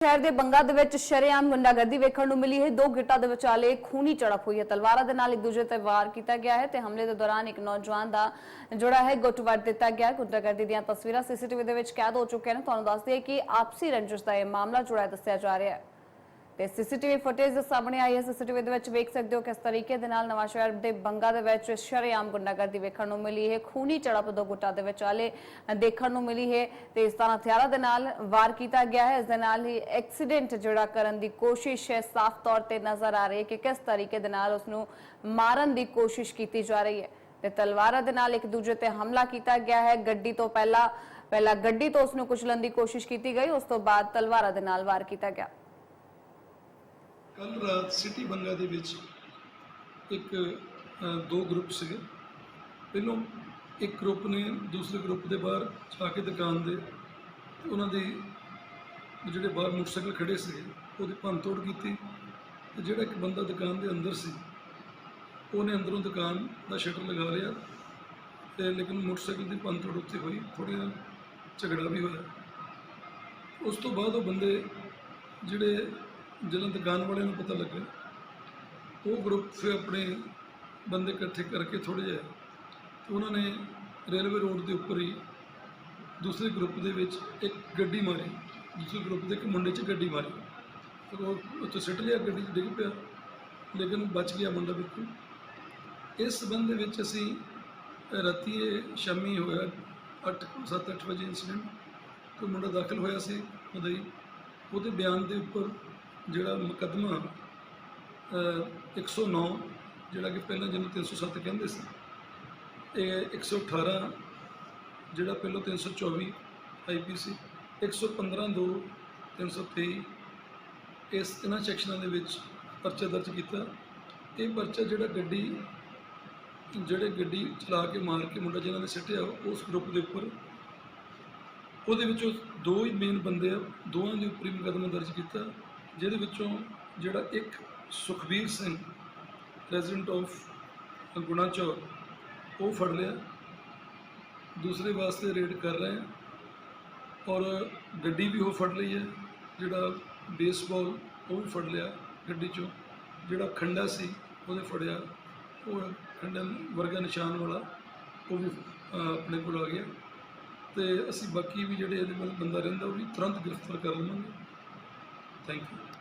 ਸ਼ਹਿਰ ਦੇ ਬੰਗਾ ਦੇ ਵਿੱਚ ਸ਼ਰੇਆਮ ਗੁੰਡਾਗਰਦੀ ਵੇਖਣ ਨੂੰ ਮਿਲੀ ਹੈ। ਦੋ ਗਿੱਟਾਂ ਦੇ ਵਿਚਾਲੇ ਖੂਨੀ ਝੜਪ ਹੋਈ ਹੈ। ਤਲਵਾਰਾਂ ਦੇ ਨਾਲ ਇੱਕ ਦੂਜੇ ਤੇ ਵਾਰ ਕੀਤਾ ਗਿਆ ਹੈ ਤੇ ਹਮਲੇ ਦੇ ਦੌਰਾਨ ਇੱਕ ਨੌਜਵਾਨ ਦਾ ਜਿਹੜਾ ਹੈ, ਗੁੱਟ ਵੱਢ ਦਿੱਤਾ ਗਿਆ ਗੁੰਡਾਗਰਦੀ ਦੀਆਂ ਤਸਵੀਰਾਂ ਸੀਸੀਟੀਵੀ ਦੇ ਵਿੱਚ ਕੈਦ ਹੋ ਚੁੱਕੀਆਂ ਨੇ। ਤੁਹਾਨੂੰ ਦੱਸ ਦਈਏ ਕਿ ਆਪਸੀ ਰੰਜਿਸ਼ ਦਾ ਇਹ ਮਾਮਲਾ ਜੁੜਿਆ ਦੱਸਿਆ ਜਾ ਰਿਹਾ ਹੈ। ਤੇ ਸੀਸੀਟੀਵੀ ਫੁਟੇਜ ਸਾਹਮਣੇ ਆਈ ਹੈ। ਸੀਸੀਟੀਵੀ ਦੇ ਵਿੱਚ ਵੇਖ ਸਕਦੇ ਹੋ ਕਿਸ ਤਰੀਕੇ ਦੇ ਨਾਲ ਨਵਾਂ ਸ਼ਹਿਰ ਦੇ ਬੰਗਾ ਦੇ ਵਿੱਚ ਸ਼ਰੇਆਮ ਗੁੰਡਾਗਰਦੀ ਵੇਖਣ ਨੂੰ ਮਿਲੀ ਹੈ। ਖੂਨੀ ਝੜਪ ਦੋ ਗੁੱਟਾਂ ਦੇ ਵਿਚਾਲੇ ਦੇਖਣ ਨੂੰ ਮਿਲੀ ਹੈ ਤੇ ਇਸ ਤਰ੍ਹਾਂ ਹਥਿਆਰਾਂ ਦੇ ਨਾਲ ਵਾਰ ਕੀਤਾ ਗਿਆ ਹੈ। ਇਸ ਦੇ ਨਾਲ ਹੀ ਐਕਸੀਡੈਂਟ ਜਿਹੜਾ ਕਰਨ ਦੀ ਕੋਸ਼ਿਸ਼ ਹੈ, ਸਾਫ਼ ਤੌਰ ਤੇ ਨਜ਼ਰ ਆ ਰਹੀ ਹੈ ਕਿ ਕਿਸ ਤਰੀਕੇ ਦੇ ਨਾਲ ਉਸ ਨੂੰ ਮਾਰਨ ਦੀ ਕੋਸ਼ਿਸ਼ ਕੀਤੀ ਜਾ ਰਹੀ ਹੈ। ਤੇ ਤਲਵਾਰਾਂ ਦੇ ਨਾਲ ਇੱਕ ਦੂਜੇ ਤੇ ਹਮਲਾ ਕੀਤਾ ਗਿਆ ਹੈ। ਗੱਡੀ ਤੋਂ ਪਹਿਲਾਂ ਪਹਿਲਾਂ ਗੱਡੀ ਤੋਂ ਉਸ ਨੂੰ ਕੁਚਲਣ ਦੀ ਕੋਸ਼ਿਸ਼ ਕੀਤੀ ਗਈ, ਉਸ ਤੋਂ ਬਾਅਦ ਤਲਵਾਰਾਂ ਦੇ ਨਾਲ ਵਾਰ ਕੀਤਾ ਗਿਆ। ਕੱਲ ਰਾਤ ਸਿਟੀ ਬੰਗਾ ਦੇ ਵਿੱਚ ਇੱਕ ਦੋ ਗਰੁੱਪ ਸੀਗੇ। ਪਹਿਲੋਂ ਇੱਕ ਗਰੁੱਪ ਨੇ ਦੂਸਰੇ ਗਰੁੱਪ ਦੇ ਬਾਹਰ ਜਾ ਕੇ ਦੁਕਾਨ ਦੇ ਉਹਨਾਂ ਦੇ ਜਿਹੜੇ ਬਾਹਰ ਮੋਟਰਸਾਈਕਲ ਖੜੇ ਸੀਗੇ, ਉਹਦੀ ਭੰਨਤੋੜ ਕੀਤੀ। ਤੇ ਜਿਹੜਾ ਇੱਕ ਬੰਦਾ ਦੁਕਾਨ ਦੇ ਅੰਦਰ ਸੀ, ਉਹਨੇ ਅੰਦਰੋਂ ਦੁਕਾਨ ਦਾ ਸ਼ਟਰ ਲਗਾ ਲਿਆ ਤੇ ਲੇਕਿਨ ਮੋਟਰਸਾਈਕਲ ਦੀ ਭੰਨਤੋੜ ਉੱਤੇ ਹੋਈ ਥੋੜੀ ਝਗੜਾ ਵੀ ਹੋਇਆ। ਉਸ ਤੋਂ ਬਾਅਦ ਉਹ ਬੰਦੇ ਜਿਹੜੇ ਜਦੋਂ ਦੁਕਾਨ ਵਾਲਿਆਂ ਨੂੰ ਪਤਾ ਲੱਗਾ। ਉਹ ਗਰੁੱਪ ਫਿਰ ਆਪਣੇ ਬੰਦੇ ਇਕੱਠੇ ਕਰਕੇ ਥੋੜੇ ਜਿਹਾ ਉਹਨਾਂ ਨੇ ਰੇਲਵੇ ਰੋਡ ਦੇ ਉੱਪਰ ਹੀ ਦੂਸਰੇ ਗਰੁੱਪ ਦੇ ਵਿੱਚ ਇੱਕ ਗੱਡੀ ਮਾਰੀ, ਦੂਸਰੇ ਗਰੁੱਪ ਦੇ ਇੱਕ ਮੁੰਡੇ 'ਚ ਗੱਡੀ ਮਾਰੀ। ਫਿਰ ਉਹ ਉੱਥੇ ਸਿੱਟ ਲਿਆ, ਗੱਡੀ 'ਚ ਡਿੱਗ ਪਿਆ, ਲੇਕਿਨ ਬਚ ਗਿਆ ਮੁੰਡਾ ਬਿਲਕੁਲ। ਇਸ ਸੰਬੰਧ ਦੇ ਵਿੱਚ ਅਸੀਂ ਰਾਤੀ ਇਹ ਸ਼ਾਮੀ ਹੋਇਆ 8 7 ਅੱਠ ਵਜੇ ਇਨਸੀਡੈਂਟ ਕੋਈ ਮੁੰਡਾ ਦਾਖਲ ਹੋਇਆ ਸੀ, ਉਹਦੇ ਉਹਦੇ ਬਿਆਨ ਦੇ ਉੱਪਰ ਜਿਹੜਾ ਮੁਕੱਦਮਾ ਅ, 109 ਜਿਹੜਾ ਕਿ ਪਹਿਲਾਂ ਜਿਹਨੂੰ 307 ਕਹਿੰਦੇ ਸੀ ਇਹ 118 ਜਿਹੜਾ ਪਹਿਲਾਂ 324 ਆਈਪੀਸੀ 115 2 323 ਇਸ ਇਹਨਾਂ ਸੈਕਸ਼ਨਾਂ ਦੇ ਵਿੱਚ ਪਰਚਾ ਦਰਜ ਕੀਤਾ। ਇਹ ਪਰਚਾ ਜਿਹੜਾ ਗੱਡੀ ਜਿਹੜੇ ਗੱਡੀ ਚਲਾ ਕੇ ਮਾਰ ਕੇ ਮੁੰਡਾ ਜਿਹਨਾਂ ਨੇ ਸਿੱਟਿਆ ਉਸ ਗਰੁੱਪ ਦੇ ਉੱਪਰ ਉਹਦੇ ਵਿੱਚੋਂ ਦੋ ਹੀ ਮੇਨ ਬੰਦੇ ਆ ਦੋਵਾਂ ਦੇ ਉੱਪਰ ਹੀ ਮੁਕੱਦਮਾ ਦਰਜ ਕੀਤਾ। ਜਿਹਦੇ ਵਿੱਚੋਂ ਜਿਹੜਾ ਇੱਕ ਸੁਖਬੀਰ ਸਿੰਘ ਪ੍ਰੈਜੀਡੈਂਟ ਆਫ ਗੁਣਾ ਚੌਕ ਉਹ ਫੜ ਲਿਆ। ਦੂਸਰੇ ਵਾਸਤੇ ਰੇਡ ਕਰ ਰਹੇ ਆ ਔਰ ਗੱਡੀ ਵੀ ਉਹ ਫੜ ਲਈ ਹੈ, ਜਿਹੜਾ ਬੇਸਬਾਲ ਉਹ ਵੀ ਫੜ ਲਿਆ ਗੱਡੀ ਚੋਂ। ਜਿਹੜਾ ਖੰਡਾ ਸੀ, ਉਹਦੇ ਫੜਿਆ। ਉਹ ਖੰਡਾ ਵਰਗਾ ਨਿਸ਼ਾਨ ਵਾਲਾ ਉਹ ਵੀ ਆਪਣੇ ਕੋਲ ਆ ਗਿਆ। ਤੇ ਅਸੀਂ ਬਾਕੀ ਵੀ ਜਿਹੜੇ ਇਹਦੇ ਨਾਲ ਬੰਦਾ ਰਹਿੰਦਾ, ਉਹ ਵੀ ਤੁਰੰਤ ਗ੍ਰਿਫਤਾਰ ਕਰ ਲਵਾਂਗੇ। Thank you.